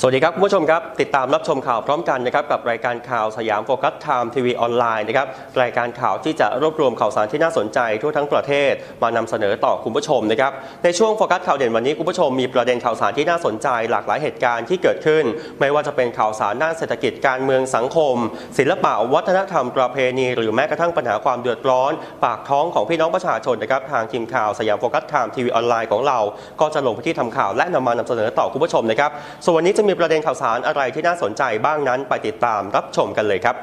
สวัสดีครับคุณผู้ชมครับ ติดตามรับชมข่าวพร้อมกันนะครับกับรายการข่าวสยามโฟกัสไทม์ทีวีออนไลน์นะครับรายการข่าวที่จะรวบรวมข่าวสารที่น่าสนใจทั่วทั้งประเทศ มานำเสนอต่อคุณผู้ชมนะครับในช่วงโฟกัสข่าวเด่นวันนี้คุณผู้ชมมีประเด็นข่าวสารที่น่าสนใจ หลากหลายเหตุการณ์ที่เกิดขึ้น ไม่ว่าจะเป็นข่าวสารด้านเศรษฐกิจการเมืองสังคม ศิลปะวัฒนธรรมประเพณี หรือแม้กระทั่งปัญหาความเดือดร้อน ปากท้องของพี่น้องประชาชนนะครับทางทีมข่าวสยามโฟกัสไทม์ทีวีออนไลน์ของเรา ก็จะลงพื้นที่ทำข่าวและนำมานำเสนอต่อคุณผู้ชมนะครับส่วนวันนี้จะมีประเด็นข่าวสารอะไรที่น่าสนใจบ้างนั้น ไปติดตามรับชมกันเลยครับ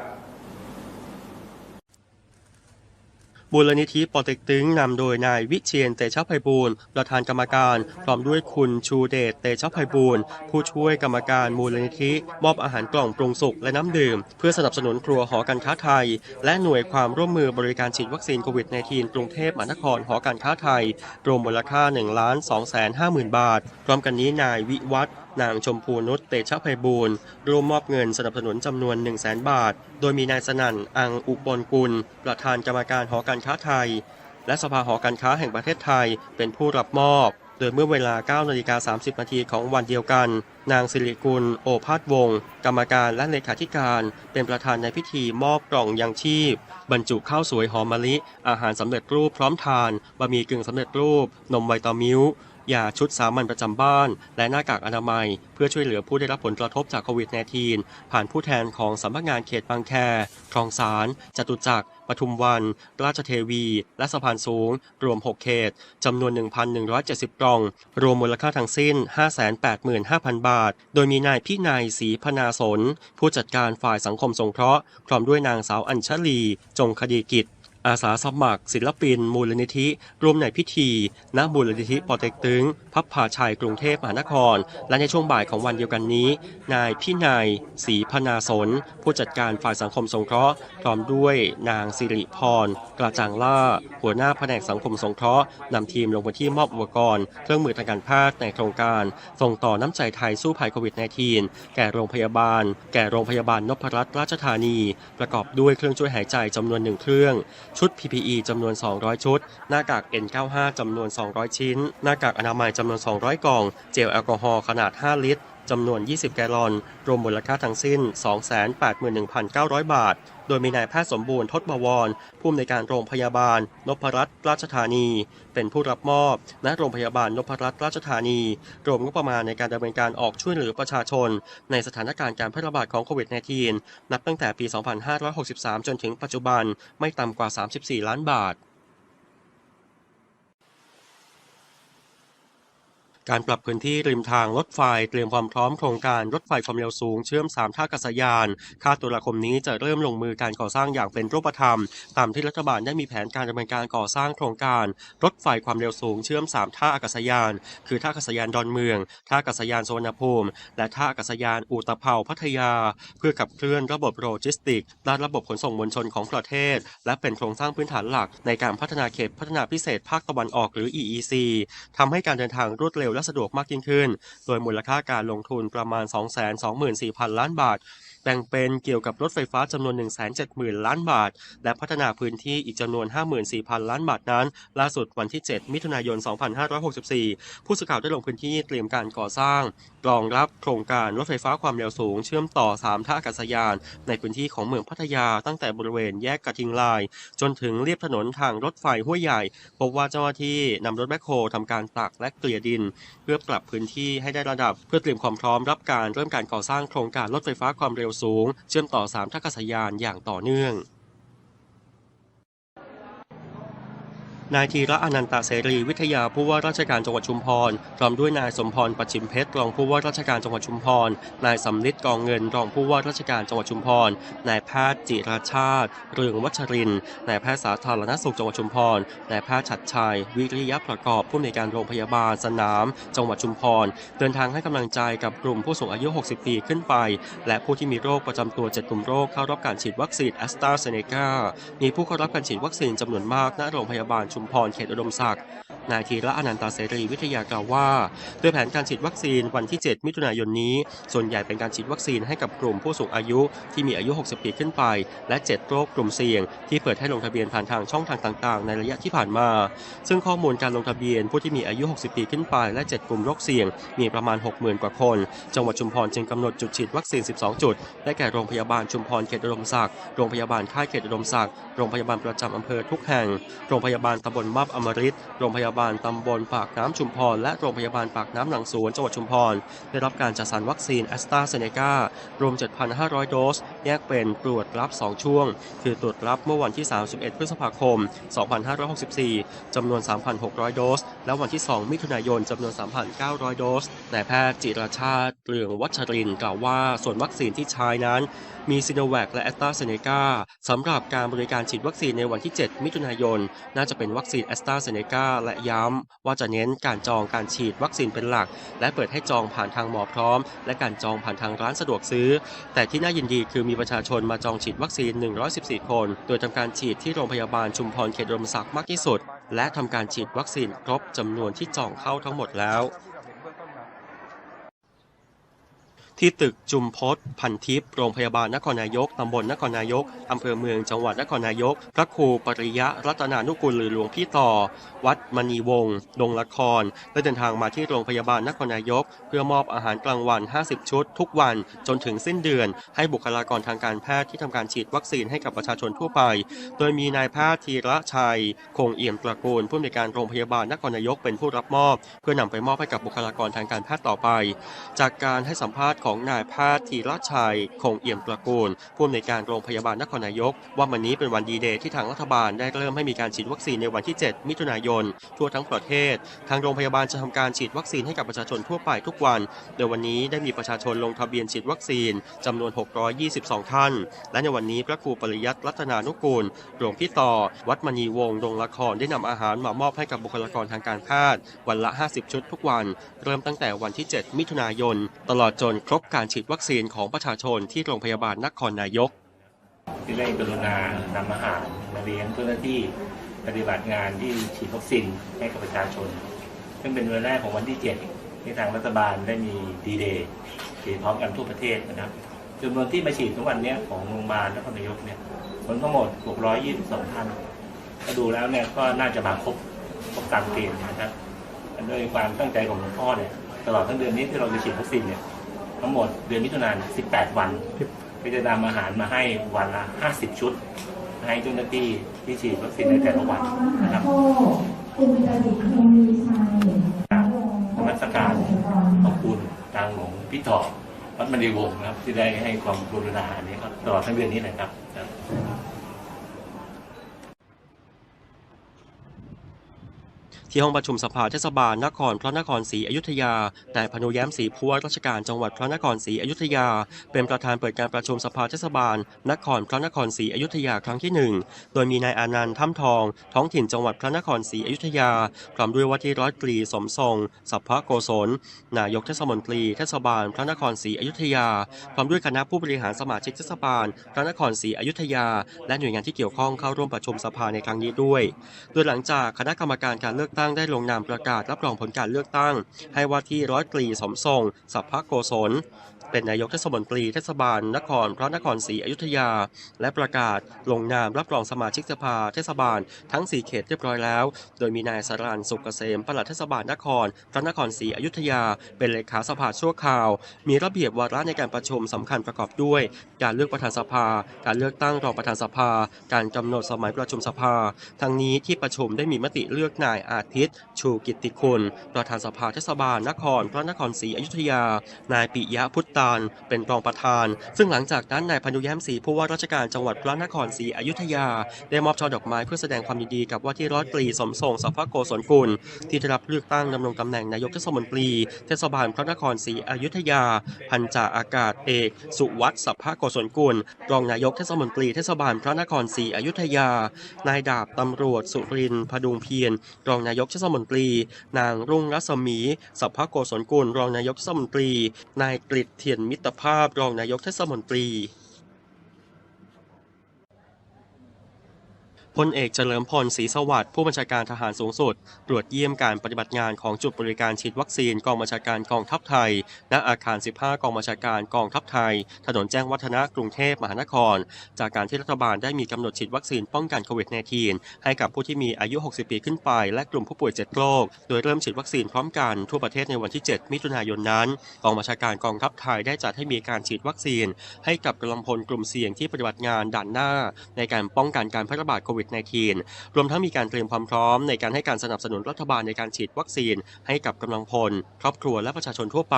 บูรณิธิปอเต็กตึงนำโดยนายวิเชียนเตชะไพบูลย์ประธานกรรมการพร้อมด้วยคุณชูเดชเตชะไพบูลย์ผู้ช่วยกรรมการมูลนิธิมอบอาหารกล่องปรุงสุกและน้ำดื่ม เพื่อสนับสนุนครัวหอการค้าไทย และหน่วยความร่วมมือบริการฉีดวัคซีนโควิด -19 กรุงเทพมหานครหอการค้าไทยรวมมูลค่า1ล้าน2แสน5หมื่นบาท พร้อมกันนี้นายวิวัฒ นางชมพูนุชเตชะไพบูลร่วมมอบเงินสนับสนุนจำนวน 1 0 0 0 0แสนบาท โดยมีนายสนั่น อังอุบลกุล ประธานกรรมการหอการค้าไทย และสภาหอการค้าแห่งประเทศไทยเป็นผู้รับมอบ โดยเมื่อเวลา 9 นาฬิกา 30 นาทีของวันเดียวกัน นางสิริกุล โอภาสวงศ์กรรมการและเลขาธิการ เป็นประธานในพิธีมอบกล่องยังชีพ บรรจุข้าวสวยหอมมะลิ อาหารสำเร็จรูปพร้อมทานบะหมี่กึ่งสำเร็จรูป นมไวตามิล ยาชุดสามัญประจำบ้าน และหน้ากากอนามัย เพื่อช่วยเหลือผู้ได้รับผลกระทบจากโควิด -19 ผ่านผู้แทนของสำนักงานเขตบางแค คลองสาร จตุจักร ปทุมวัน ราชเทวี และสะพานสูง รวม 6 เขต จำนวน 1,170 กล่อง รวมมูลค่าทั้งสิ้น 585,000 บาท โดยมีนายพี่นายศรีพนาสน ผู้จัดการฝ่ายสังคมสงเคราะห์ พร้อมด้วยนางสาวอัญชลี จงคดีกิจ อาสาสมัคร ศิลปิน มูลนิธิ รวมในพิธี ณ มูลนิธิปอเต็กตึง พับผาชัยกรุงเทพมหานคร และในช่วงบ่ายของวันเดียวกันนี้ นายพี่นายศรีพนาสน ผู้จัดการฝ่ายสังคมสงเคราะห์ พร้อมด้วยนางสิริพร กระจ่างล่า หัวหน้าแผนกสังคมสงเคราะห์นำทีมลงพื้นที่มอบอุปกรณ์ เครื่องมือทางการแพทย์ในโครงการ ส่งต่อน้ำใจไทยสู้ภัยโควิด -19 แก่โรงพยาบาล แก่โรงพยาบาลนพรัตน์ราชธานี ประกอบด้วยเครื่องช่วยหายใจจำนวนหนึ่งเครื่องชุด PPE จำนวน 200 ชุด หน้ากาก N95 จำนวน 200 ชิ้น หน้ากากอนามัยจำนวน 200 กล่อง เจลแอลกอฮอล์ขนาด 5 ลิตร จำนวน 20 แกลลอน รวมมูลค่าทั้งสิ้น 281,900 บาท โดยมีนายแพทย์สมบูรณ์ทศบวร ผู้อำนวยการโรงพยาบาล นพรัตน์ราชธานี เป็นผู้รับมอบณโรงพยาบาลนพรัตน์ราชธานี รวมงบประมาณในการดำเนินการออกช่วยเหลือประชาชน ในสถานการณ์การแพร่ระบาดของโควิด -19 นับตั้งแต่ปี 2563 จนถึงปัจจุบันไม่ต่ำกว่า 34 ล้านบาท การปรับพื้นที่ริมทางรถไฟเตรียมความพร้อมโครงการรถไฟความเร็วสูงเชื่อม 3 ท่าอากาศยาน คาดตุลาคมนี้จะเริ่มลงมือการก่อสร้างอย่างเป็นรูปธรรม ตามที่รัฐบาลได้มีแผนการดำเนินการก่อสร้างโครงการ รถไฟความเร็วสูงเชื่อม 3 ท่าอากาศยาน คือท่าอากาศยานดอนเมือง ท่าอากาศยานสุวรรณภูมิ และท่าอากาศยานอุตภเปาพัทยา เพื่อขับเคลื่อนระบบโลจิสติกส์ด้านระบบขนส่งมวลชนของประเทศ และเป็นโครงสร้างพื้นฐานหลัก ในการพัฒนาเขตพัฒนาพิเศษภาคตะวันออกหรือ EEC ทำให้การเดินทางรวดเร็วและสะดวกมากยิ่งขึ้น โดยมูลค่าการลงทุนประมาณ 224,000 ล้านบาท แบ่งเป็นเกี่ยวกับรถไฟฟ้าจำนวน 170,000 ล้านบาท และพัฒนาพื้นที่อีกจำนวน 54,000 ล้านบาทนั้น ล่าสุดวันที่ 7 มิถุนายน 2564 ผู้สื่อข่าวได้ลงพื้นที่เตรียมการก่อสร้างรองรับโครงการรถไฟฟ้าความเร็วสูง เชื่อมต่อ 3 ท่าอากาศยาน ในพื้นที่ของเมืองพัทยาตั้งแต่บริเวณแยกกระทิงลาย จนถึงเรียบถนนทางรถไฟห้วยใหญ่ พบว่าเจ้าหน้าที่นำรถแบคโฮทำการตักและเกลี่ยดิน เพื่อปรับพื้นที่ให้ได้ระดับ เพื่อเตรียมความพร้อมรับการเริ่มการก่อสร้างโครงการรถไฟฟ้าความเร็วสูง เชื่อมต่อ 3ท่าอากาศยานอย่างต่อเนื่อง นายธีระอนันตเสรีวิทยาผู้ว่าราชการจังหวัดชุมพรพร้อมด้วยนายสมพรปัจฉิมเพชรรองผู้ว่าราชการจังหวัดชุมพรนายสำลิดกองเงินรองผู้ว่าราชการจังหวัดชุมพรนายแพทย์จิราชาติ เรืองวัชรินนายแพทย์สาธารณสุขจังหวัดชุมพรนายแพทย์ฉัดชัย วิริยะประกอบผู้อำนวยการโรงพยาบาลสนาม จังหวัดชุมพร เดินทางให้กำลังใจกับกลุ่มผู้สูงอายุ 60 ปีขึ้นไป และผู้ที่มีโรคประจำตัว 7 กลุ่มโรคเข้ารับการฉีดวัคซีนแอสตราเซเนกามีผู้เข้ารับการฉีดวัคซีนจำนวนมากณโรงพยาบาลชุมพร เขตอุดมศักดิ์ นายธีระอนันตเสรีวิทยากล่าวว่า โดยแผนการฉีดวัคซีนวันที่ 7 มิถุนายนนี้ ส่วนใหญ่เป็นการฉีดวัคซีนให้กับกลุ่มผู้สูงอายุที่มีอายุ 60 ปีขึ้นไป และ 7 โรคกลุ่มเสี่ยง ที่เปิดให้ลงทะเบียนผ่านทางช่องทางต่าง ๆ ในระยะที่ผ่านมา ซึ่งข้อมูลการลงทะเบียนผู้ที่มีอายุ 60 ปีขึ้นไป และ 7 กลุ่มโรคเสี่ยง มีประมาณ 60,000 กว่าคน จังหวัดชุมพรจึงกำหนดจุดฉีดวัคซีน 12 จุด ได้แก่โรงพยาบาลชุมพรเขตอุดมศักดิ์โรงพยาบาลค่ายเขตอุดมศักดิ์โรงพยาบาลประจำอำเภอทุกแห่ง โรงพยาบาลตำบลมาบอมฤตโรงพยาบาลตำบลปากน้ำชุมพร และโรงพยาบาลปากน้ำหลังสวนจังหวัดชุมพร ได้รับการจัดสรรวัคซีนแอสตราเซเนการวม 7,500 โดส แยกเป็นตรวจรับ 2 ช่วง คือตรวจรับเมื่อวันที่ 31 พฤษภาคม 2564 จำนวน 3,600 โดส และวันที่ 2 มิถุนายนจำนวน 3,900 โดสนายแพทย์จิรชาติเรืองวัชรินกล่าวว่าส่วนวัคซีนที่ใช้นั้น มีซิโนแวคและแอสตราเซเนกาสำหรับการบริการฉีดวัคซีนในวันที่ 7 มิถุนายน น่าจะเป็นวัคซีนแอสตราเซเนกาและย้ำว่าจะเน้นการจองการฉีดวัคซีนเป็นหลัก และเปิดให้จองผ่านทางหมอพร้อม และการจองผ่านทางร้านสะดวกซื้อ แต่ที่น่ายินดีคือมีประชาชนมาจองฉีดวัคซีน 114 คน โดยทำการฉีดที่โรงพยาบาลชุมพรเขตรมศักดิ์มากที่สุด และทำการฉีดวัคซีนครบจำนวนที่จองเข้าทั้งหมดแล้ว ที่ตึกจุมพศพันทิพย์โรงพยาบาลนครนายก ตำบลนครนายก อำเภอเมืองจังหวัดนครนายก พระครูปริยะรัตนานุกุลหรือหลวงพี่ต่อ วัดมณีวงศ์ดงละครได้เดินทางมาที่โรงพยาบาลนครนายก เพื่อมอบอาหารกลางวัน 50 ชุด ทุกวันจนถึงสิ้นเดือน ให้บุคลากรทางการแพทย์ที่ทำการฉีดวัคซีนให้กับประชาชนทั่วไป โดยมีนายแพทย์ธีระชัย คงเอี่ยมตระกูลผู้อำนวยการโรงพยาบาลนครนายกเป็นผู้รับมอบ เพื่อนำไปมอบให้กับบุคลากรทางการแพทย์ต่อไป จากการให้สัมภาษณ์ของนายแพทย์ธีรชัย คงเอี่ยมตระกูล ผู้อำนวยการโรงพยาบาลนครนายก ว่าวันนี้เป็นวันดีเดย์ที่ทางรัฐบาลได้เริ่มให้มีการฉีดวัคซีนในวันที่ 7 มิถุนายน ทั่วทั้งประเทศ ทางโรงพยาบาลจะทำการฉีดวัคซีนให้กับประชาชนทั่วไปทุกวัน โดยวันนี้ได้มีประชาชนลงทะเบียนฉีดวัคซีนจำนวน 622 ท่าน และในวันนี้พระครูปริยัติรัตนานุกูลหลวงพี่ต่อ วัดมณีวงศ์ดงละครได้นำอาหารมามอบให้กับบุคลากรทางการแพทย์วันละ 50 ชุดทุกวัน เริ่มตั้งแต่วันที่ 7 มิถุนายน ตลอดจนครบการฉีดวัคซีนของประชาชนที่โรงพยาบาลนครนายก ที่ได้กรุณานำอาหารมาเลี้ยงเจ้าหน้าที่ปฏิบัติงานที่ฉีดวัคซีนให้กับประชาชน ซึ่งเป็นวันแรกของวันที่ 7 ที่ทางรัฐบาลได้มีดีเดย์ฉีดพร้อมกันทั่วประเทศนะครับจำนวนที่มาฉีดทุกวันนี้ของโรงพยาบาลนครนายกเนี่ยคนทั้งหมด 622ท่านก็ดูแล้วเนี่ยก็น่าจะมาครบครบตามเกณฑ์นะครับด้วยความตั้งใจของหลวงพ่อเนี่ยตลอดทั้งเดือนนี้ที่เราจะฉีดวัคซีนเนี่ย ทั้งหมดเดือนมิถุนายน18 วันก็จะนำอาหารมาให้วันละ 50 ชุด ให้เจ้าหน้าที่ที่ฉีดวัคซีนในแต่ละวันนะครับคุณประดิษฐ์คงมีชัยนมัสการขอบคุณทางหลวงพี่ต่อวัดมณีวงศ์นะครับ ที่ได้ให้ความกรุณาอันนี้ครับตลอดทั้งเดือนนี้นะครับครับ ที่ห้องประชุมสภาเทศบาลนครพระนครศรีอยุธยานายพนุแย้มศรีผู้ว่าราชการจังหวัดพระนครศรีอยุธยา เป็นประธานเปิดการประชุมสภาเทศบาล นครพระนครศรีอยุธยาครั้งที่หนึ่งโดยมีนายอานันต์ถ้ำทอง ท้องถิ่นจังหวัดพระนครศรีอยุธยาพร้อมด้วยว่าที่ร้อยตรีสมทรงสัพพะโกศลนายกเทศมนตรีเทศบาล พระนครศรีอยุธยา พร้อมด้วยคณะผู้บริหารสมาชิกเทศบาล พระนครศรีอยุธยา และหน่วยงานที่เกี่ยวข้องเข้าร่วมประชุมสภาในครั้งนี้ด้วย โดยหลังจากคณะกรรมการการเลือกตั้งได้ลงนามประกาศรับรองผลการเลือกตั้ง ให้ว่าที่ร้อยตรีสมทรงสัพพะโกศล เป็นนายกเทศมนตรีเทศบาลนครพระนครศรีอยุธยา และประกาศลงนามรับรองสมาชิกสภาเทศบาลทั้ง 4 เขตเรียบร้อยแล้ว โดยมีนายสรันสุกเกษมปลัดเทศบาลนคร พระนครศรีอยุธยา เป็นเลขาสภาชั่วคราว มีระเบียบวาระในการประชุมสำคัญประกอบด้วย การเลือกประธานสภา การเลือกตั้งรองประธานสภา การกำหนดสมัยประชุมสภา ทั้งนี้ที่ประชุมได้มีมติเลือกนายอาทิตย์ ชูกิตติคุณ ประธานสภาเทศบาลนคร พระนครศรีอยุธยา นายปิยะพุทธาการเป็นรองประธาน ซึ่งหลังจากนั้นนายพนุแย้มศรีผู้ว่าราชการจังหวัดพระนครศรีอยุธยา ได้มอบช่อดอกไม้เพื่อแสดงความยินดีกับว่าที่ร้อยตรีสมทรงสัพพโกศลกุลที่ได้รับเลือกตั้งดำรงตำแหน่งนายกเทศมนตรีเทศบาลพระนครศรีอยุธยา พันจ่าอากาศเอก สุวัฒน์สัพพโกศลกุลรองนายกเทศมนตรีเทศบาลพระนครศรีอยุธยา นายดาบตำรวจสุรินทร์พดุงเพียรรองนายกเทศมนตรี นางรุ่งรัศมีสัพพโกศลกุลรองนายกเทศมนตรี นายกฤษเทียนมิตรภาพรองนายกเทศมนตรี พลเอกเฉลิมพลศรีสวัสดิ์ผู้บัญชาการทหารสูงสุด ตรวจเยี่ยมการปฏิบัติงานของจุดบริการฉีดวัคซีนกองบัญชาการกองทัพไทย ณ อาคาร 15 กองบัญชาการกองทัพไทย ถนนแจ้งวัฒนะกรุงเทพมหานคร จากการที่รัฐบาลได้มีกำหนดฉีดวัคซีนป้องกันโควิด -19 ให้กับผู้ที่มีอายุ 60 ปีขึ้นไป และกลุ่มผู้ป่วย 7 โรค โดยเริ่มฉีดวัคซีนพร้อมกันทั่วประเทศในวันที่ 7 มิถุนายนนั้น กองบัญชาการกองทัพไทยได้จัดให้มีการฉีดวัคซีน ให้กับกำลังพลกลุ่มเสี่ยงที่ปฏิบัติงานด่านหน้า ในการป้องกันการแพร่ระบาดโควิด -19 รวมทั้งมีการเตรียมความพร้อมในการให้การสนับสนุนรัฐบาลในการฉีดวัคซีน ให้กับกำลังพล ครอบครัวและประชาชนทั่วไป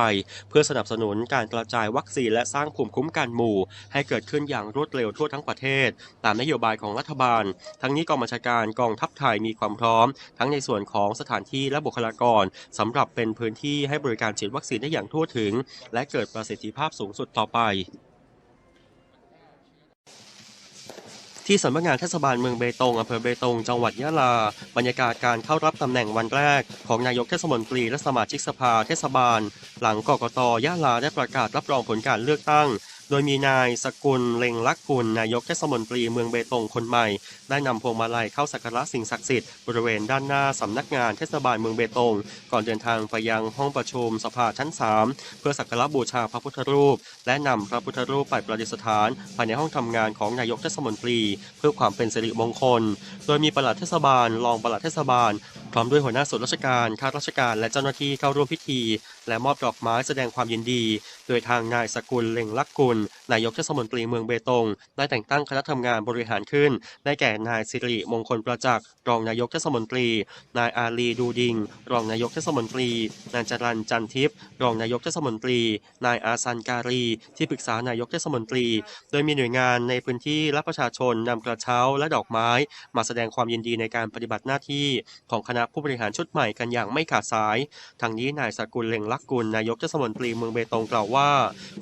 เพื่อสนับสนุนการกระจายวัคซีนและสร้างภูมิคุ้มกันหมู่ ให้เกิดขึ้นอย่างรวดเร็วทั่วทั้งประเทศ ตามนโยบายของรัฐบาล ทั้งนี้กองบัญชาการกองทัพไทยมีความพร้อม ทั้งในส่วนของสถานที่และบุคลากรสำหรับเป็นพื้นที่ให้บริการฉีดวัคซีนได้อย่างทั่วถึง และเกิดประสิทธิภาพสูงสุดต่อไป ที่สำนักงานเทศบาลเมืองเบตงอำเภอเบตง จังหวัดยะลา บรรยากาศการเข้ารับตำแหน่งวันแรก ของนายกเทศมนตรีและสมาชิกสภาเทศบาล หลังกกตยะลาได้ประกาศรับรองผลการเลือกตั้ง โดยมีนายสกุลเล็งลักกุลนายกเทศมนตรีเมืองเบตงคนใหม่ ได้นำพวงมาลัยเข้าสักการะสิ่งศักดิ์สิทธิ์บริเวณด้านหน้าสำนักงานเทศบาลเมืองเบตง ก่อนเดินทางไปยังห้องประชุมสภาชั้น 3 เพื่อสักการะบูชาพระพุทธรูป และนำพระพุทธรูปไปประดิษฐานภายในห้องทำงานของนายกเทศมนตรี เพื่อความเป็นสิริมงคล โดยมีปลัดเทศบาลรองปลัดเทศบาล พร้อมด้วยหัวหน้าส่วนราชการข้าราชการและเจ้าหน้าที่เข้าร่วมพิธี และมอบดอกไม้แสดงความยินดี โดยทางนายสกุลเล็งลักกุล นายกเทศมนตรีเมืองเบตง ได้แต่งตั้งคณะทำงานบริหารขึ้น ได้แก่นายสิริมงคลประจักษ์รองนายกเทศมนตรี นายอาลีดูดิง รองนายกเทศมนตรี นายจรันจันทิพย์รองนายกเทศมนตรี นายอาซันการี ที่ปรึกษานายกเทศมนตรี โดยมีหน่วยงานในพื้นที่และประชาชนนำกระเช้าและดอกไม้ มาแสดงความยินดีในการปฏิบัติหน้าที่ของคณะผู้บริหารชุดใหม่กันอย่างไม่ขาดสาย ทางนี้นายสกุลเล็งลักกุลนายกเทศมนตรีเมืองเบตงกล่าวว่า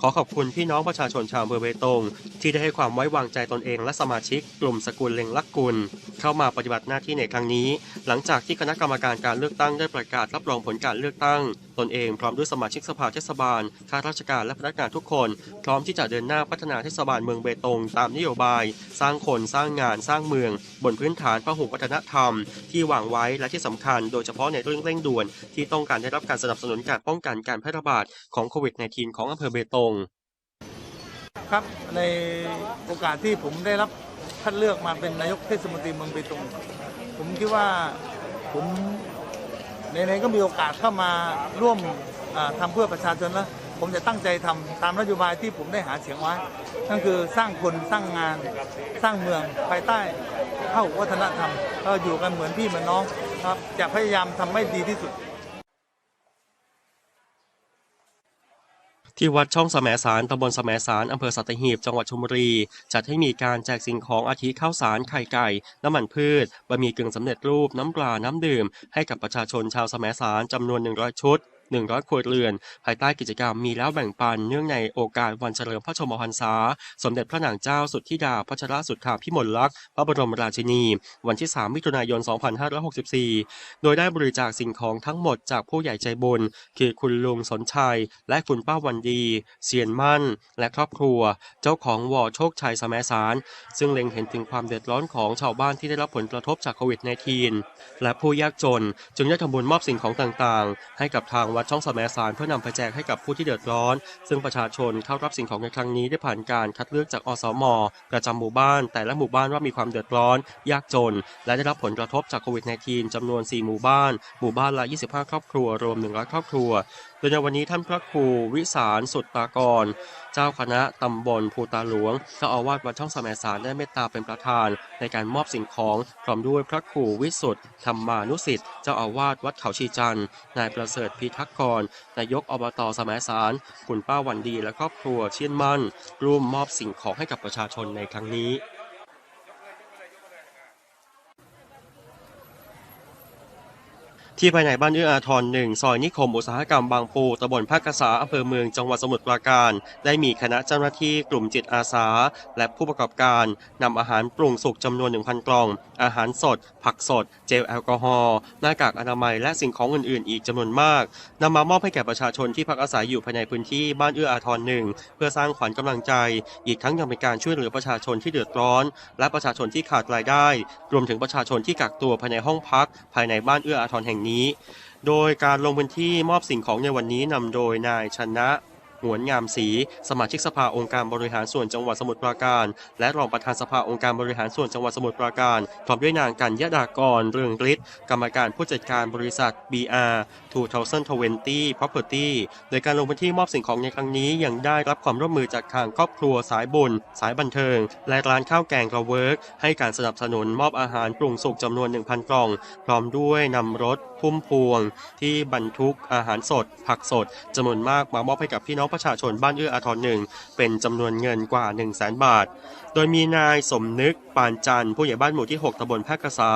ขอขอบคุณพี่น้องประชาชนชาวเมืองเบตง ที่ได้ให้ความไว้วางใจตนเองและสมาชิก กลุ่มสกุลเล็งลักกุล เข้ามาปฏิบัติหน้าที่ในครั้งนี้ หลังจากที่คณะกรรมการการเลือกตั้งได้ประกาศรับรองผลการเลือกตั้งตนเองพร้อมด้วยสมาชิกสภาเทศบาล ข้าราชการและพนักงานทุกคน พร้อมที่จะเดินหน้าพัฒนาเทศบาลเมืองเบตงตามนโยบาย สร้างคนสร้างงานสร้างเมือง บนพื้นฐานพหุวัฒนธรรม ที่วางไว้และที่สำคัญ โดยเฉพาะในเรื่องเร่งด่วน ที่ต้องการได้รับการสนับสนุนการป้องกันการแพร่ระบาดของโควิด -19 ของอำเภอเบตงครับในโอกาสที่ผมได้รับคัดเลือกมาเป็นนายกเทศมนตรีเมืองเบตงผมคิดว่าผม ในๆก็มีโอกาสเข้ามาร่วมทำทำเพื่อประชาชนแล้วผมจะตั้งใจทำตามนโยบายที่ผมได้หาเสียงไว้นั่นคือสร้างคนสร้างงานสร้างเมืองภายใต้เข้าวัฒนธรรมก็อยู่กันเหมือนพี่เหมือนน้องครับจะพยายามทำให้ดีที่สุด ที่วัดช่องแสมสารตำบลแสมสารอำเภอสัตหีบ จังหวัดชลบุรี จัดให้มีการแจกสิ่งของอาทิข้าวสารไข่ไก่ น้ำมันพืชบะหมี่กึ่งสำเร็จรูปน้ำปลาน้ำดื่ม ให้กับประชาชนชาวแสมสารจำนวน 100 ชุด 100 ครัวเรือน ภายใต้กิจกรรมมีแล้วแบ่งปันเนื่องในโอกาสวันเฉลิมพระชนมพรรษา สมเด็จพระนางเจ้าสุทธิดาพัชรสุทธาพิมลลักษณ์พระบรมราชินี วันที่ 3 มิถุนายน 2564 โดยได้บริจาคสิ่งของทั้งหมดจากผู้ใหญ่ใจบุญคือคุณลุงสนชัย และคุณป้าวันดี เสียนมั่น และครอบครัว เจ้าของวอโชคชัยสมสาร ซึ่งเล็งเห็นถึงความเดือดร้อนของชาวบ้านที่ได้รับผลกระทบจากโควิด -19 และผู้ยากจน จึงได้ทำบุญมอบสิ่งของต่างๆ ให้กับทางวัดช่องสมสารเพื่อนำไปแจกให้กับผู้ที่เดือดร้อน ซึ่งประชาชนเข้ารับสิ่งของในครั้งนี้ได้ผ่านการคัดเลือกจากอสมประจำหมู่บ้าน แต่ละหมู่บ้านว่ามีความเดือดร้อน ยากจน และได้รับผลกระทบจากโควิด -19 จำนวน 4 หมู่บ้าน หมู่บ้านละ 25 ครอบครัวรวม 100 ครอบครัว ดยในวันนี้ท่านพระครูวิสารสุดตากร เจ้าคณะตำบลภูตาหลวงเจ้าอาวาสวัดช่องสมัยสารได้เมตตาเป็นประธาน ในการมอบสิ่งของพร้อมด้วยพระครูวิสุทธ์ธรรมานุสิทธิ์เจ้าอาวาสวัดเขาชีจันทร์นายประเสริฐพิทักษ์ครนายกอบตสมัยสารคุณป้าวันดีและครอบครัวเชื่อมั่นร่วมมอบสิ่งของให้กับประชาชนในครั้งนี้ ที่ภายในบ้านเอื้ออาทรหนึ่งซอยนิคมอุตสาหกรรมบางปูตำบลภาคกษาอำเภอเมืองจังหวัดสมุทรปราการ ได้มีคณะเจ้าหน้าที่กลุ่มจิตอาสา และผู้ประกอบการนำอาหารปรุงสุกจำนวน 1,000 กล่อง อาหารสด ผักสด เจลแอลกอฮอล์หน้ากากอนามัยและสิ่งของอื่นๆ อีกจำนวนมากนำมามอบให้แก่ประชาชนที่พักอาศัยอยู่ภายในพื้นที่บ้านเอื้ออาทรหนึ่งเพื่อสร้างขวัญกำลังใจ อีกทั้งยังเป็นการช่วยเหลือประชาชนที่เดือดร้อน และประชาชนที่ขาดรายได้ รวมถึงประชาชนที่กักตัวภายในห้องพัก ภายในบ้านเอื้ออาทรแห่งนี้โดยการลงพื้นที่มอบสิ่งของในวันนี้นำโดยนายชนะ หวนงามศรีสมาชิกสภาองค์การบริหารส่วนจังหวัดสมุทรปราการ และรองประธานสภาองค์การบริหารส่วนจังหวัดสมุทรปราการ พร้อมด้วยนางกัญญดากรเรืองฤทธิ์กรรมการผู้จัดการบริษัท BR 2020 Property โดยการลงพื้นที่มอบสิ่งของในครั้งนี้ยังได้รับความร่วมมือจากทางครอบครัวสายบุญ สายบันเทิง และร้านข้าวแกงกระเวิร์กให้การสนับสนุนมอบอาหารปรุงสุกจำนวน 1,000 กล่อง พร้อมด้วยนำรถพุ่มพวง ที่บรรทุกอาหารสด ผักสดจำนวนมากมามอบให้กับพี่น้องประชาชนบ้านเอื้ออาทรหนึ่งเป็นจำนวนเงินกว่า 1 0 0 0 0แสนบาท โดยมีนายสมนึกปานจันทร์ผู้ใหญ่บ้านหมู่ที่ 6ตำบลแพรกษา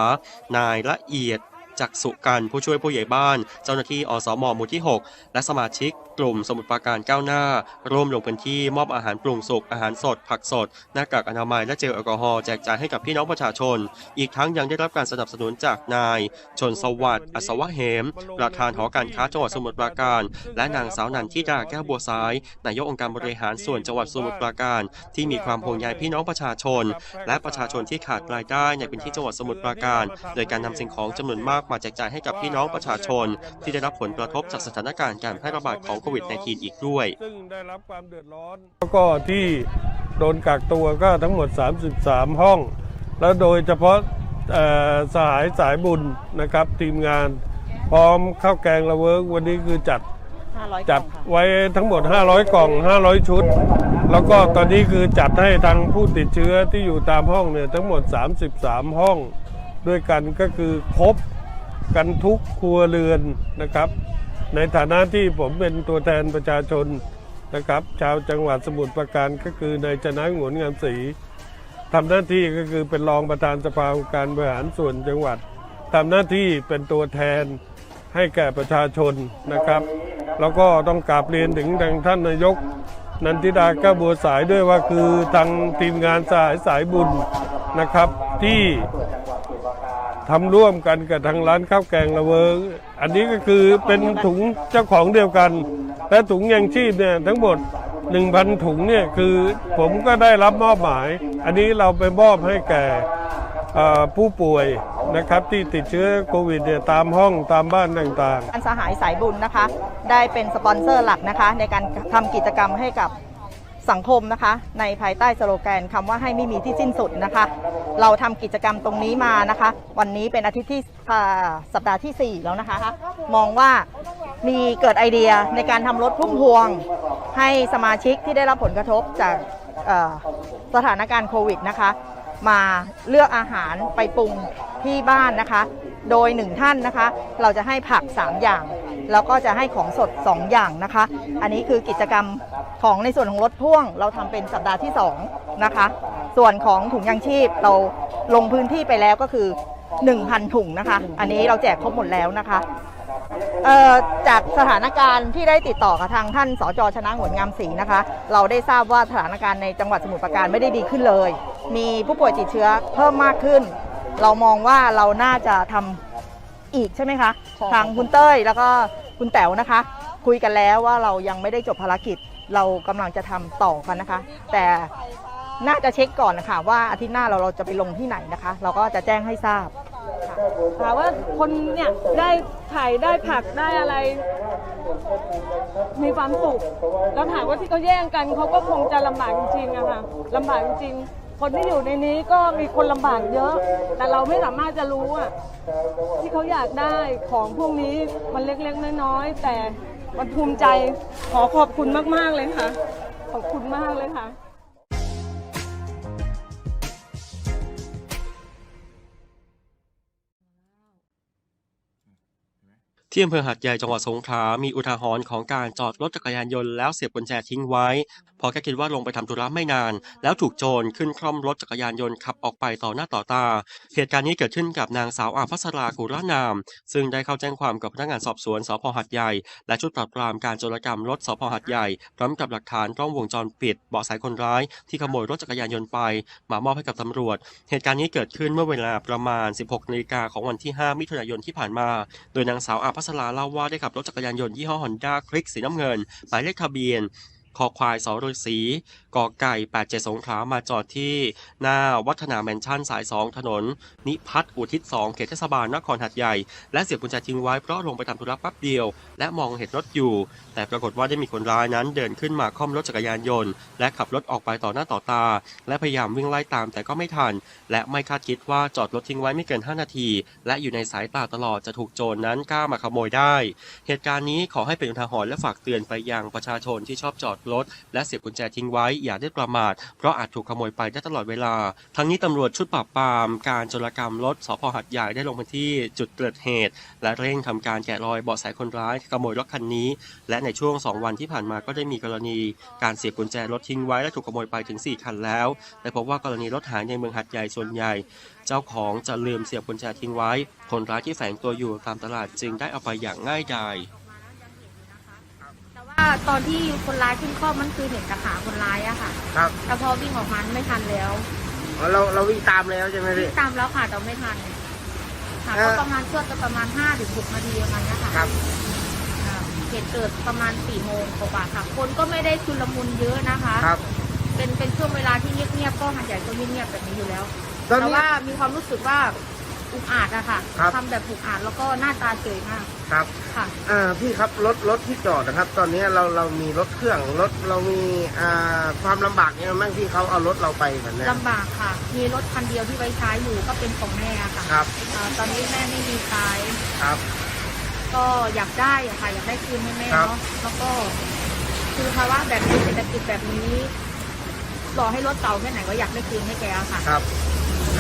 นายละเอียดจักษุกันผู้ช่วยผู้ใหญ่บ้าน เจ้าหน้าที่อสมหมู่ที่ 6 และสมาชิก กลุ่มสมุทรปราการก้าวหน้า ร่วมลงพื้นที่มอบอาหารปรุงสุกอาหารสด ผักสด หน้ากากอนามัยและเจลแอลกอฮอล์แจกจ่ายให้กับพี่น้องประชาชน อีกทั้งยังได้รับการสนับสนุนจากนาย ชนสวัสดิ์อัศวะเหม ประธานหอการค้าจังหวัดสมุทรปราการ และนางสาวนันทิดาแก้วบัวซ้าย นายกองค์การบริหารส่วนจังหวัดสมุทรปราการ ที่มีความห่วงใยพี่น้องประชาชน และประชาชนที่ขาดรายได้ในพื้นที่จังหวัดสมุทรปราการ โดยการนำสิ่งของจำนวนมากมาแจกจ่ายให้กับพี่น้องประชาชน ที่ได้รับผลกระทบจากสถานการณ์การแพร่ระบาดของควิด -19 อีกด้วย ซึ่งได้รับความเดือดร้อน แล้วก็ที่โดนกักตัวก็ทั้งหมด 33 ห้อง แล้วโดยเฉพาะเอ่อสหายสายบุญนะครับ ทีมงาน พร้อมข้าวแกงละเวิร์กวันนี้คือจัด500จัดไว้ทั้งหมด 500 กล่อง 500 ชุด แล้วก็ตอนนี้คือจัดให้ทางผู้ติดเชื้อที่อยู่ตามห้องเนี่ยทั้งหมด 33 ห้อง ด้วยกันก็คือครบกันทุกครัวเรือนนะครับ ในฐานะที่ผมเป็นตัวแทนประชาชนนะครับ ชาวจังหวัดสมุทรปราการก็คือนายชนะหงวนงามศรีทำหน้าที่ก็คือเป็นรองประธานสภาองค์การบริหารส่วนจังหวัดทำหน้าที่เป็นตัวแทนให้แก่ประชาชนนะครับ แล้วก็ต้องกราบเรียนถึงทางท่านนายก นันทิดาก้วบัวสายด้วยว่าคือทางทีมงานสายสายบุญนะครับ ที่ ทำร่วมกันกับทางร้านข้าวแกงละเวิงอันนี้ก็คือเป็นถุงเจ้าของเดียวกัน และถุงยังชีพเนี่ยทั้งหมด 1,000 ถุงเนี่ยคือผมก็ได้รับมอบหมาย อันนี้เราไปมอบให้แก่ผู้ป่วยนะครับที่ติดเชื้อโควิดเนี่ยตามห้องตามบ้านต่างๆอันสหายสายบุญนะคะ ได้เป็นสปอนเซอร์หลักนะคะ ในการทำกิจกรรมให้กับ สังคมนะคะ ในภายใต้สโลแกนคำว่าให้ไม่มีที่สิ้นสุดนะคะ เราทำกิจกรรมตรงนี้มานะคะ วันนี้เป็นอาทิตย์ที่สัปดาห์ที่ 4 แล้วนะคะ มองว่ามีเกิดไอเดียในการทำรถพุ่มพวง ให้สมาชิกที่ได้รับผลกระทบจากสถานการณ์โควิดนะคะ มาเลือกอาหารไปปรุงที่บ้านนะคะ โดยหนึ่งท่านนะคะ เราจะให้ผัก 3 อย่าง แล้วก็จะให้ของสด 2 อย่างนะคะ อันนี้คือกิจกรรมของในส่วนของรถพ่วง เราทำเป็นสัปดาห์ที่ 2 นะคะ ส่วนของถุงยางชีพเราลงพื้นที่ไปแล้วก็คือ 1,000 ถุงนะคะ อันนี้เราแจกครบหมดแล้วนะคะเอ่อจากสถานการณ์ที่ได้ติดต่อกับทางท่านสจชนะหวนงามศรีนะคะ เราได้ทราบว่าสถานการณ์ในจังหวัดสมุทรปราการไม่ได้ดีขึ้นเลย มีผู้ป่วยติดเชื้อเพิ่มมากขึ้น เรามองว่าเราน่าจะทำ อีกใช่ไหมคะทางคุณเต้ยแล้วก็คุณแต๋วนะคะ คุยกันแล้วว่าเรายังไม่ได้จบภารกิจ เรากำลังจะทำต่อกันนะคะ แต่น่าจะเช็คก่อนนะคะว่าอาทิตย์หน้าเราเราจะไปลงที่ไหนนะคะ เราก็จะแจ้งให้ทราบ ถามว่าคนเนี่ยได้ไข่ได้ผักได้อะไร มีความสุขแล้วถามว่าที่เขาแย่งกันเขาก็คงจะลำบากจริงๆอะค่ะลำบากจริงๆ คนที่อยู่ในนี้ก็มีคนลำบากเยอะ แต่เราไม่สามารถจะรู้อะที่เขาอยากได้ของพวกนี้มันเล็กๆน้อยๆแต่มันภูมิใจขอขอบคุณมากๆเลยค่ะ ขอบคุณมากเลยค่ะ ที่อำเภอหาดใหญ่จังหวัดสงขลา มีอุทาหรณ์ของการจอดรถจักรยานยนต์แล้วเสียบกุญแจทิ้งไว้ พอแค่คิดว่าลงไปทำธุระไม่นาน แล้วถูกโจรขึ้นคล่อมรถจักรยานยนต์ขับออกไปต่อหน้าต่อตา เหตุการณ์นี้เกิดขึ้นกับนางสาวอาภัสรากุรนาม ซึ่งได้เข้าแจ้งความกับพนักงานสอบสวนสพหัดใหญ่ และชุดปราบปรามการโจรกรรมรถสพหัดใหญ่ พร้อมกับหลักฐานกล้องวงจรปิดเบาะแสคนร้ายที่ขโมยรถจักรยานยนต์ไป มามอบให้กับตำรวจ เหตุการณ์นี้เกิดขึ้นเมื่อเวลาประมาณ 16นาฬิกาของวันที่ 5 มิถุนายนที่ผ่านมา โดยนางสาวอาพัสราเล่าว่าได้ขับรถจักรยานยนต์ยี่ห้อฮอนด้าคลิกสีน้ำเงินหมายเลขทะเบียน คอควายสอฤษีกอไก่ 87 สงขลามาจอดที่หน้าวัฒนาแมนชั่นสาย 2 ถนน นิพัฒน์อุทิศ 2 เขตเทศบาลนครหัดใหญ่ และเสียบกุญแจทิ้งไว้เพราะลงไปทำธุระแป๊บเดียว และมองเห็นรถอยู่ แต่ปรากฏว่าได้มีคนร้ายนั้นเดินขึ้นมาค่อมรถจักรยานยนต์ และขับรถออกไปต่อหน้าต่อตา และพยายามวิ่งไล่ตามแต่ก็ไม่ทัน และไม่คาดคิดว่าจอดรถทิ้งไว้ไม่เกิน 5 นาที และอยู่ในสายตาตลอดจะถูกโจรนั้นกล้ามาขโมยได้ เหตุการณ์นี้ขอให้เป็นอุทาหรณ์และฝากเตือนไปยังประชาชนที่ชอบจอดรถ และเสียบกุญแจทิ้งไว้อย่าได้ประมาท เพราะอาจถูกขโมยไปได้ตลอดเวลา ทั้งนี้ตำรวจชุดปราบปรามการโจรกรรมรถสพหัดใหญ่ได้ลงพื้นที่จุดเกิดเหตุ และเร่งทำการแกะรอยเบาะแสคนร้ายขโมยรถคันนี้ และในช่วง 2 วันที่ผ่านมาก็ได้มีกรณี การเสียบกุญแจรถทิ้งไว้และถูกขโมยไปถึง 4 คันแล้วแต่พบว่ากรณีรถหายในเมืองหัดใหญ่ส่วนใหญ่ เจ้าของจะลืมเสียบกุญแจทิ้งไว้ คนร้ายที่แฝงตัวอยู่ตามตลาดจึงได้เอาไปอย่างง่ายดาย ว่าตอนที่คนร้ายขึ้นครอบมันคือเห็นแต่ขาคนร้ายอะค่ะ ครับแต่พอวิ่งออกมาไม่ทันแล้วเราเราวิ่งตามแล้วใช่ไหมวิ่พี่งตามแล้วค่ะแต่ไม่ทันค่ะเอ่ก็อ ประมาณช่วงประมาณห้าถึงหกนาทีประมาณเนี้ยค่ะครับ อ่าเหตุเกิดประมาณสี่โมงกว่าๆค่ะ คนก็ไม่ได้ชุลมุนเยอะนะคะ ครับ เป็นเป็นช่วงเวลาที่เงียบๆก็หันใหญ่ก็เงียบๆแบบนี้อยู่แล้ว ตอนแต่นี้ว่ามีความรู้สึกว่า อุกอาจอะค่ะครับ ทำแบบอุกอาจแล้วก็หน้าตาเฉยมากครับค่ะ อ่าพี่ครับรถรถที่จอดนะครับ ตอนนี้เราเรามีรถเครื่องรถเรามีอ่าความลำบากยังไงบ้างที่เขาเอารถเราไปแบบเนี้ยลำบากค่ะ มีรถคันเดียวที่ไว้ใช้อยู่ก็เป็นของแม่ค่ะครับอ่าตอนนี้แม่ไม่มีใช้ครับ ก็อยากได้อะค่ะอยากได้คืนให้แม่ครับ เนาะ แล้วก็ คือภาวะแบบนี้เศรษฐกิจแบบนี้ต่อให้รถเก่าแค่ไหนก็อยากได้คืนให้แกอะค่ะ ครับ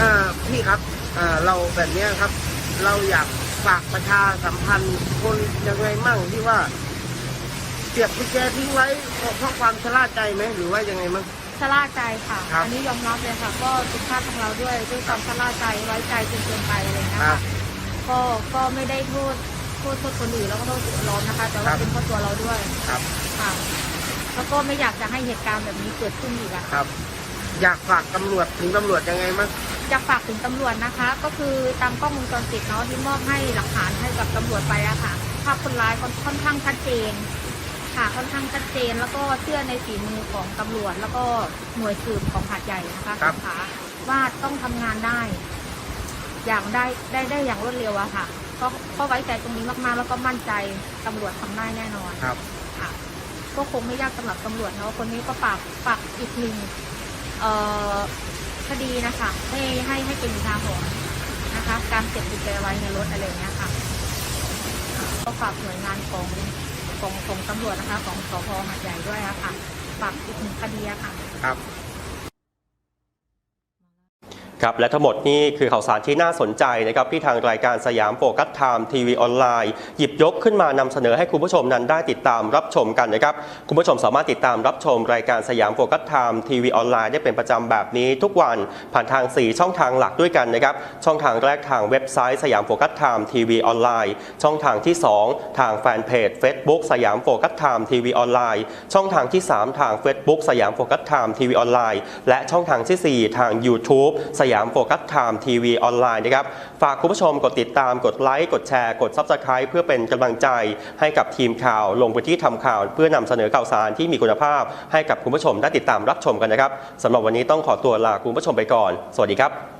อ่าพี่ครับอ่า เราแบบเนี้ยครับ เราอยากฝากประชาสัมพันธ์คนยังไงมั่งที่ว่าเสียบกุญแจทิ้งไว้เพราะเพราะความชะล่าใจไหมหรือว่ายังไงมั่งชะล่าใจค่ะครับอันี้ยอมรับเลยค่ะ ก็ผิดพลาดของเราด้วยด้วยความชะล่าใจไว้ใจจนเกินไปอะไรอย่างเงี้ยครัค่ะบก็ก็ไม่ได้โทษโทษโทษคนอื่นแล้วก็โทษตัวเรานะคะ แต่คว่ารับเป็นเพราะตัวเราด้วยครับค่ะแล้วก็ไม่อยากจะให้เหตุการณ์แบบนี้เกิดขึ้นอีกอะครับ อยากฝากตำรวจถึงตำรวจยังไงมั่งอยากฝากถึงตำรวจนะคะ ก็คือตามกล้องวงจรปิดเนาะที่มอบให้หลักฐานให้กับตำรวจไปอะค่ะภาพคนร้ายค่อนค่อนข้างชัดเจน ค่ะค่อนข้างชัดเจน แล้วก็เชื่อในฝีมือของตำรวจ แล้วก็หน่วยสืบของหาดใหญ่นะคะครับสาขาว่าต้องทำงานได้ อย่างได้ได้ได้อย่างรวดเร็วอะค่ะก็ก็ไว้ใจตรงนี้มากๆ แล้วก็มั่นใจตำรวจทำได้แน่นอน ครับ ค่ะก็คงไม่ยากสำหรับตำรวจเนาะคนนี้ก็ฝากฝากอีกหนึ่งเอ่อ คดีนะคะให้ให้ให้เป็นอุทาหรณ์นะคะ การเก็บกุญแจไว้ในรถอะไรเงี้ยค่ะก็ฝากหน่วยงานของของของตำรวจนะคะ ของสพหาดใหญ่ด้วยนะค่ะฝากอีกหนึ่งคดีอะค่ะ ครับ ครับและทั้งหมดนี่คือข่าวสารที่น่าสนใจนะครับที่ทางรายการสยามโฟกัสไทม์ทีวีออนไลน์หยิบยกขึ้นมานำเสนอให้คุณผู้ชมนั้นได้ติดตามรับชมกันนะครับคุณผู้ชมสามารถติดตามรับชมรายการสยามโฟกัสไทม์ทีวีออนไลน์ได้เป็นประจำแบบนี้ทุกวันผ่านทาง 4 ช่องทางหลักด้วยกันนะครับช่องทางแรกทางเว็บไซต์สยามโฟกัสไทม์ทีวีออนไลน์ช่องทางที่ 2 ทางแฟนเพจ Facebook สยามโฟกัสไทม์ทีวีออนไลน์ช่องทางที่ 3 ทาง Facebook สยามโฟกัสไทม์ทีวีออนไลน์และช่องทางทีสี่4 ทาง YouTube สยามโฟกัสไทม์ทีวีออนไลน์นะครับ ฝากคุณผู้ชมกดติดตามกดไลค์กดแชร์ กด Subscribe เพื่อเป็นกำลังใจให้กับทีมข่าว ลงพื้นที่ทำข่าว เพื่อนำเสนอข่าวสารที่มีคุณภาพ ให้กับคุณผู้ชมได้ติดตามรับชมกันนะครับสำหรับวันนี้ต้องขอตัวลาคุณผู้ชมไปก่อน สวัสดีครับ